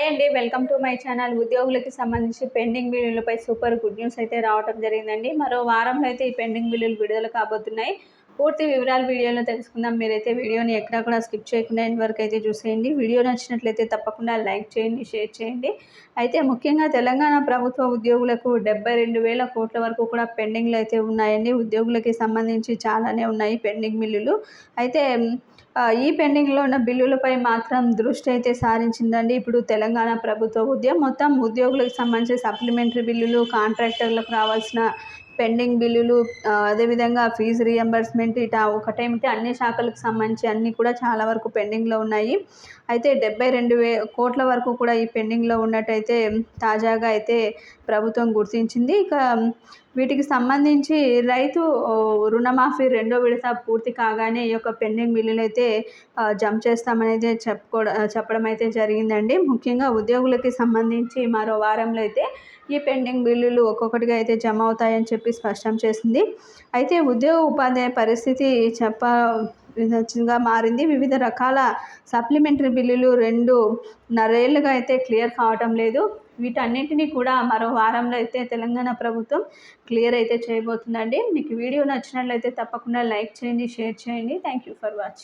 Hi అండి welcome to my channel. ఉద్యోగులకి సంబంధించి పెండింగ్ బిల్లులపై సూపర్ గుడ్ న్యూస్ అయితే రావడం జరిగిందండి. మరో వారంలో అయితే ఈ పెండింగ్ బిల్లులు విడుదల కాబోతున్నాయి. పూర్తి వివరాలు వీడియోలో తెలుసుకుందాం. మీరైతే వీడియోని ఎక్కడా కూడా స్కిప్ చేయకుండా ఎండ్ వరకు అయితే చూసేయండి. వీడియో నచ్చినట్లయితే తప్పకుండా లైక్ చేయండి షేర్ చేయండి. అయితే ముఖ్యంగా తెలంగాణ ప్రభుత్వ ఉద్యోగులకు డెబ్బై రెండు వేల కోట్ల వరకు కూడా పెండింగ్లు అయితే ఉన్నాయండి. ఉద్యోగులకి సంబంధించి చాలానే ఉన్నాయి పెండింగ్ బిల్లులు. అయితే ఈ పెండింగ్లో ఉన్న బిల్లులపై మాత్రం దృష్టి అయితే సారించిందండి. ఇప్పుడు తెలంగాణ ప్రభుత్వ ఉద్యమం మొత్తం ఉద్యోగులకు సంబంధించి సప్లిమెంటరీ బిల్లులు కాంట్రాక్టర్లకు రావాల్సిన పెండింగ్ బిల్లులు అదేవిధంగా ఫీజు రియంబర్స్మెంట్ ఇటా ఒకటేమిటి అన్ని శాఖలకు సంబంధించి అన్నీ కూడా చాలా వరకు పెండింగ్లో ఉన్నాయి. అయితే డెబ్బై రెండు వే కోట్ల వరకు కూడా ఈ పెండింగ్లో ఉన్నట్టయితే తాజాగా అయితే ప్రభుత్వం గుర్తించింది. ఇక వీటికి సంబంధించి రైతు రుణమాఫీ రెండో విడత పూర్తి కాగానే ఈ యొక్క పెండింగ్ బిల్లులు అయితే జంప్ చేస్తామనేది చెప్పుకోవడం చెప్పడం అయితే జరిగిందండి. ముఖ్యంగా ఉద్యోగులకి సంబంధించి మరో వారంలో అయితే ఈ పెండింగ్ బిల్లులు ఒక్కొక్కటిగా అయితే జమ అవుతాయని చెప్పి స్పష్టం చేసింది. అయితే ఉద్యోగ ఉపాధ్యాయ పరిస్థితి చెప్ప విధంగా మారింది. వివిధ రకాల సప్లిమెంటరీ బిల్లులు రెండు నరేళ్ళుగా అయితే క్లియర్ కావటం లేదు. వీటన్నింటినీ కూడా మరో వారంలో అయితే తెలంగాణ ప్రభుత్వం క్లియర్ అయితే చేయబోతుందండి. మీకు వీడియో నచ్చినట్లయితే తప్పకుండా లైక్ చేయండి షేర్ చేయండి. Thank you for watching